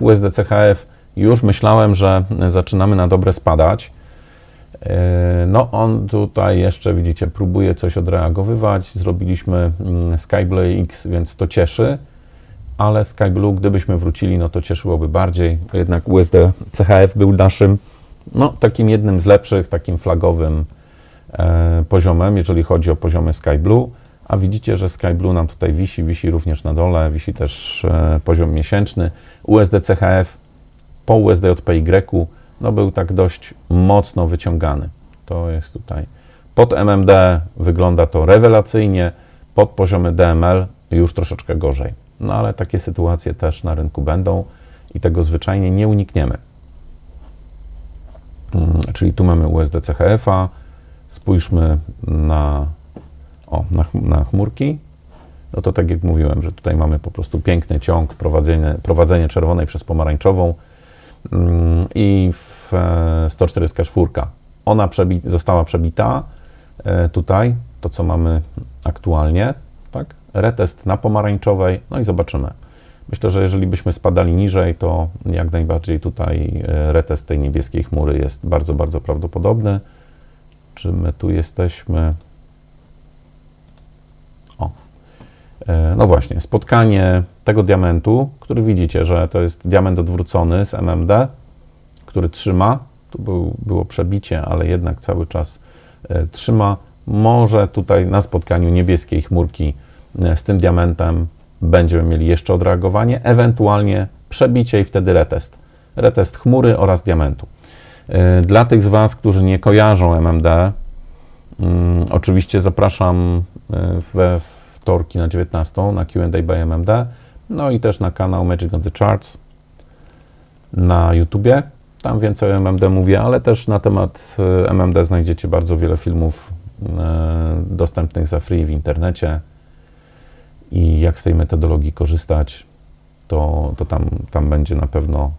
USD CHF już myślałem, że zaczynamy na dobre spadać. E, No, on tutaj jeszcze, widzicie, próbuje coś odreagowywać. Zrobiliśmy mm, Skyblue X, więc to cieszy, ale Skyblue, gdybyśmy wrócili, no to cieszyłoby bardziej. Jednak USD CHF był naszym, no, takim jednym z lepszych, takim flagowym e, poziomem, jeżeli chodzi o poziomy Skyblue. A widzicie, że Skyblue nam tutaj wisi, wisi również na dole, wisi też e, poziom miesięczny. USD CHF po USDJPY no był tak dość mocno wyciągany. To jest tutaj. Pod MMD wygląda to rewelacyjnie, pod poziomy DML już troszeczkę gorzej. No ale takie sytuacje też na rynku będą i tego zwyczajnie nie unikniemy. Mm, Czyli tu mamy USD CHF-a. Spójrzmy na, o, na, na chmurki. No to tak jak mówiłem, że tutaj mamy po prostu piękny ciąg, prowadzenie, prowadzenie czerwonej przez pomarańczową Mm, i w e, 144. Ona przebi została przebita e, tutaj, to co mamy aktualnie, tak? Retest na pomarańczowej, no i zobaczymy. Myślę, że jeżeli byśmy spadali niżej, to jak najbardziej tutaj e, retest tej niebieskiej chmury jest bardzo, bardzo prawdopodobny. Czy my tu jesteśmy? O, E, No właśnie, spotkanie tego diamentu, który widzicie, że to jest diament odwrócony z MMD, który trzyma. Tu był, było przebicie, ale jednak cały czas e, trzyma. Może tutaj na spotkaniu niebieskiej chmurki e, z tym diamentem będziemy mieli jeszcze odreagowanie, ewentualnie przebicie i wtedy retest. Retest chmury oraz diamentu. E, Dla tych z Was, którzy nie kojarzą MMD, Mm, Oczywiście zapraszam e, we wtorki na 19 na Q&A by MMD, no i też na kanał Magic on the Charts na YouTubie. Tam więcej o MMD mówię, ale też na temat e, MMD znajdziecie bardzo wiele filmów e, dostępnych za free w internecie i jak z tej metodologii korzystać, to, to tam, tam będzie na pewno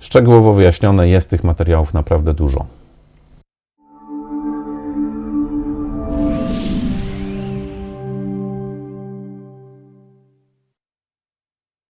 szczegółowo wyjaśnione. Jest tych materiałów naprawdę dużo.